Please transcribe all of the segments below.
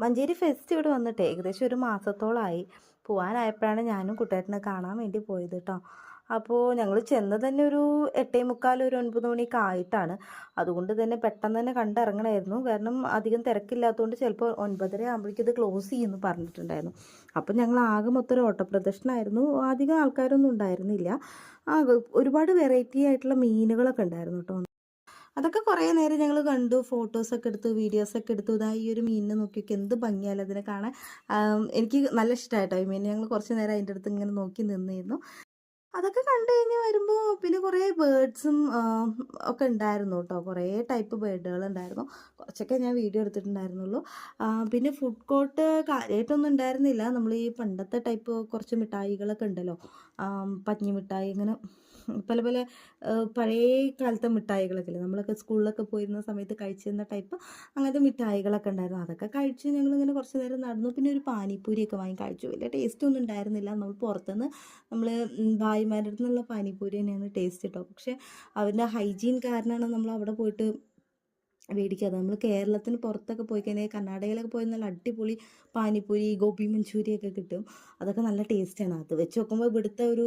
Manjeri fest ഇവിടെ വന്നിട്ട് ഏകദേശം ഒരു മാസത്തോളമായി പോകാനായപ്പോഴാണ് ഞാനും കുട്ടേട്ടനെ കാണാൻ വേണ്ടി പോയത് കേട്ടോ അപ്പോൾ ഞങ്ങൾ ചെന്ന് തന്നെ ഒരു എട്ടേ മുക്കാൽ ഒരു ഒൻപത് മണിയൊക്കെ ആയിട്ടാണ്. അതുകൊണ്ട് തന്നെ പെട്ടെന്ന് തന്നെ കണ്ടിറങ്ങണമായിരുന്നു കാരണം അധികം തിരക്കില്ലാത്തതുകൊണ്ട് ചിലപ്പോൾ ഒൻപതര ആകുമ്പോഴേക്കും ഇത് ക്ലോസ് ചെയ്യുമെന്ന് പറഞ്ഞിട്ടുണ്ടായിരുന്നു. അപ്പം ഞങ്ങൾ ആകെ മൊത്തം ഒരു ഓട്ടപ്രദർശനമായിരുന്നു അധികം ആൾക്കാരൊന്നും ഉണ്ടായിരുന്നില്ല. ഒരുപാട് വെറൈറ്റി ആയിട്ടുള്ള മീനുകളൊക്കെ ഉണ്ടായിരുന്നു കേട്ടോ അതൊക്കെ കുറേ നേരം ഞങ്ങൾ കണ്ടു. ഫോട്ടോസൊക്കെ എടുത്തു വീഡിയോസൊക്കെ എടുത്തു. ഇതാ ഈ ഒരു മീനിനെ നോക്കിയൊക്കെ എന്ത് ഭംഗിയാലും അതിനെ കാണാൻ. എനിക്ക് നല്ല ഇഷ്ടമായിട്ടോ ഈ മീൻ ഞങ്ങൾ കുറച്ച് നേരം അതിന്റെ അടുത്ത് ഇങ്ങനെ നോക്കി നിന്നിരുന്നു. അതൊക്കെ കണ്ടു കഴിഞ്ഞ് വരുമ്പോൾ പിന്നെ കുറേ ബേർഡ്സും ഒക്കെ ഉണ്ടായിരുന്നു കേട്ടോ കുറേ ടൈപ്പ് ബേഡുകൾ ഉണ്ടായിരുന്നു. കുറച്ചൊക്കെ ഞാൻ വീഡിയോ എടുത്തിട്ടുണ്ടായിരുന്നുള്ളൂ. പിന്നെ ഫുഡ് കോർട്ട് കാര്യമായിട്ടൊന്നും ഉണ്ടായിരുന്നില്ല. നമ്മൾ ഈ പണ്ടത്തെ ടൈപ്പ് കുറച്ച് മിഠായികളൊക്കെ ഉണ്ടല്ലോ. പഞ്ഞി മിഠായി ഇങ്ങനെ പല പല പഴയ കാലത്തെ മിഠായികളൊക്കെ ഇല്ലേ? നമ്മളൊക്കെ സ്കൂളിലൊക്കെ പോയിരുന്ന സമയത്ത് കഴിച്ചിരുന്ന ടൈപ്പ് അങ്ങനത്തെ മിഠായികളൊക്കെ ഉണ്ടായിരുന്നു. അതൊക്കെ കഴിച്ച് ഞങ്ങളിങ്ങനെ കുറച്ച് നേരം നടന്നു. പിന്നെ ഒരു പാനിപ്പൂരിയൊക്കെ വാങ്ങി കഴിച്ചു. വലിയ ടേസ്റ്റ് ഒന്നും ഉണ്ടായിരുന്നില്ല. നമ്മൾ പുറത്തുനിന്ന് നമ്മൾ ഭായിമാരുടെ അടുത്തുനിന്നുള്ള പാനിപ്പൂരി തന്നെയാണ് ടേസ്റ്റ് കേട്ടോ പക്ഷേ അവരുടെ ഹൈജീൻ കാരണമാണ് നമ്മൾ അവിടെ പോയിട്ട് മേടിക്കാതെ. നമ്മൾ കേരളത്തിന് പുറത്തൊക്കെ പോയി കഴിഞ്ഞാൽ കർണാടകയിലൊക്കെ പോയി നല്ല അടിപൊളി പാനിപ്പൂരി ഗോപി മഞ്ചൂരി ഒക്കെ കിട്ടും. അതൊക്കെ നല്ല ടേസ്റ്റാണ്. അത് വെച്ച് നോക്കുമ്പോൾ ഇവിടുത്തെ ഒരു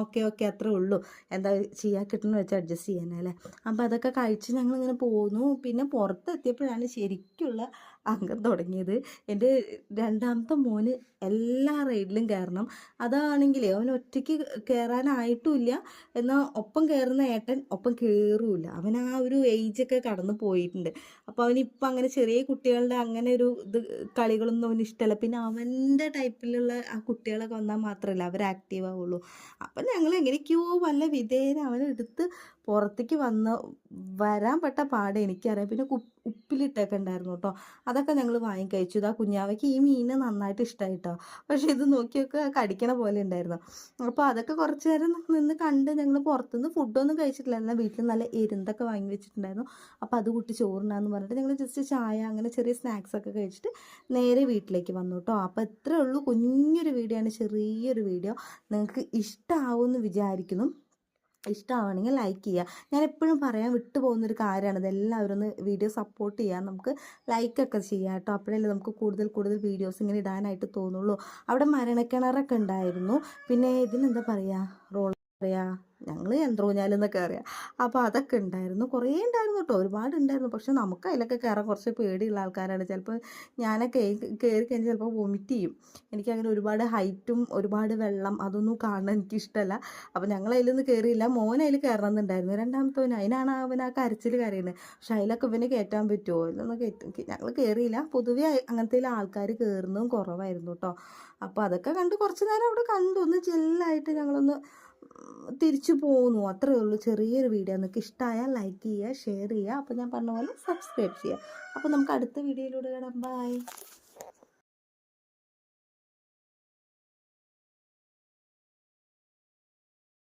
ഓക്കെ ഓക്കെ അത്രേ ഉള്ളൂ. എന്താ ചെയ്യാൻ കിട്ടുന്ന വെച്ച് അഡ്ജസ്റ്റ് ചെയ്യാനല്ലേ അപ്പോൾ അതൊക്കെ കഴിച്ച് ഞങ്ങളിങ്ങനെ പോന്നു. പിന്നെ പുറത്തെത്തിയപ്പോഴാണ് ശരിക്കുള്ള അംഗം തുടങ്ങിയത്. എന്റെ രണ്ടാമത്തെ മോന് എല്ലാ റൈഡിലും കയറണം. അതാണെങ്കിലേ അവൻ ഒറ്റയ്ക്ക് കയറാനായിട്ടുമില്ല എന്നാൽ ഒപ്പം കയറുന്ന ഏട്ടൻ ഒപ്പം കയറുമില്ല അവൻ ആ ഒരു ഏജൊക്കെ കടന്നു പോയിട്ടുണ്ട്. അപ്പോൾ അവനിപ്പോൾ അങ്ങനെ ചെറിയ കുട്ടികളുടെ അങ്ങനെ ഒരു ഇത് കളികളൊന്നും അവന് ഇഷ്ടമല്ല പിന്നെ അവന്റെ ടൈപ്പിലുള്ള ആ കുട്ടികളൊക്കെ വന്നാൽ മാത്രമല്ല അവർ ആക്റ്റീവ് ആവുള്ളൂ. അപ്പം ഞങ്ങൾ എങ്ങനെയൊക്കെയോ വല്ല വിധേയന അവനെടുത്ത് പുറത്തേക്ക് വന്ന് വരാൻ പെട്ട പാട് എനിക്കറിയാം. പിന്നെ ഉപ്പിലിട്ടൊക്കെ ഉണ്ടായിരുന്നു കേട്ടോ അതൊക്കെ ഞങ്ങൾ വാങ്ങി കഴിച്ചു ഇതാ കുഞ്ഞാവയ്ക്ക് ഈ മീൻ നന്നായിട്ട് ഇഷ്ടമായി കേട്ടോ പക്ഷേ ഇത് നോക്കിയൊക്കെ കടിക്കണ പോലെ ഉണ്ടായിരുന്നു. അപ്പോൾ അതൊക്കെ കുറച്ച് നേരം നിന്ന് കണ്ട് ഞങ്ങൾ പുറത്തുനിന്ന് ഫുഡൊന്നും കഴിച്ചിട്ടില്ല. എന്നാൽ വീട്ടിൽ നല്ല എരുന്തൊക്കെ വാങ്ങി വെച്ചിട്ടുണ്ടായിരുന്നു. അപ്പോൾ അത് കൂട്ടി ചോറിനാന്ന് പറഞ്ഞിട്ട് ഞങ്ങൾ ജസ്റ്റ് ചായ അങ്ങനെ ചെറിയ സ്നാക്സ് ഒക്കെ കഴിച്ചിട്ട് നേരെ വീട്ടിലേക്ക് വന്നു കേട്ടോ അപ്പോൾ ഇത്രയേ ഉള്ളൂ. കുഞ്ഞൊരു വീഡിയോ ആണ്. ചെറിയൊരു വീഡിയോ നിങ്ങൾക്ക് ഇഷ്ടമാവുമെന്ന് വിചാരിക്കുന്നു. ഇഷ്ടമാവണമെങ്കിൽ ലൈക്ക് ചെയ്യുക ഞാൻ എപ്പോഴും പറയാൻ വിട്ടു പോകുന്നൊരു കാര്യമാണ്. ഇതെല്ലാവരും ഒന്ന് വീഡിയോ സപ്പോർട്ട് ചെയ്യാൻ നമുക്ക് ലൈക്കൊക്കെ ചെയ്യാം കേട്ടോ. അപ്പോഴല്ലേ നമുക്ക് കൂടുതൽ കൂടുതൽ വീഡിയോസ് ഇങ്ങനെ ഇടാനായിട്ട് തോന്നുള്ളൂ. അവിടെ മരണക്കിണറൊക്കെ ഉണ്ടായിരുന്നു. പിന്നെ ഇതിനെന്താ പറയുക റോൾ പറയാ? ഞങ്ങൾ യന്ത്രൂഞ്ഞാലെന്നൊക്കെ അറിയാം അപ്പോൾ അതൊക്കെ ഉണ്ടായിരുന്നു. കുറേ ഉണ്ടായിരുന്നു കേട്ടോ ഒരുപാട് ഉണ്ടായിരുന്നു. പക്ഷെ നമുക്ക് അതിലൊക്കെ കയറാൻ കുറച്ച് പേടിയുള്ള ആൾക്കാരാണ്. ചിലപ്പോൾ ഞാനൊക്കെ കയറി കഴിഞ്ഞാൽ ചിലപ്പോൾ വൊമിറ്റ് ചെയ്യും. എനിക്കങ്ങനെ ഒരുപാട് ഹൈറ്റും ഒരുപാട് വെള്ളം അതൊന്നും കാണാൻ എനിക്കിഷ്ടമല്ല അപ്പോൾ ഞങ്ങൾ അതിലൊന്നും കയറിയില്ല മോൻ അതിൽ കയറണം എന്നുണ്ടായിരുന്നു രണ്ടാമത്തവന് അതിനാണ് അവൻ ആ കരച്ചിൽ കരയുന്നത് പക്ഷെ അതിലൊക്കെ ഇവന് കയറ്റാൻ പറ്റുമോ ഇതൊന്നും കയറ്റും ഞങ്ങൾ കയറിയില്ല പൊതുവേ അങ്ങനത്തെ ആൾക്കാർ കയറുന്നതും കുറവായിരുന്നു കേട്ടോ അപ്പോൾ അതൊക്കെ കണ്ട് കുറച്ച് നേരം അവിടെ കണ്ടു. ഒന്ന് ചെല്ലായിട്ട് ഞങ്ങളൊന്ന് തിരിച്ചു പോകുന്നു അത്രേ ഉള്ളൂ. ചെറിയൊരു വീഡിയോ. നിങ്ങൾക്ക് ഇഷ്ടമായാൽ ലൈക്ക് ചെയ്യുക ഷെയർ ചെയ്യുക. അപ്പോൾ ഞാൻ പറഞ്ഞ പോലെ സബ്സ്ക്രൈബ് ചെയ്യുക. അപ്പോൾ നമുക്ക് അടുത്ത വീഡിയോയിലൂടെ കാണാം. ബൈ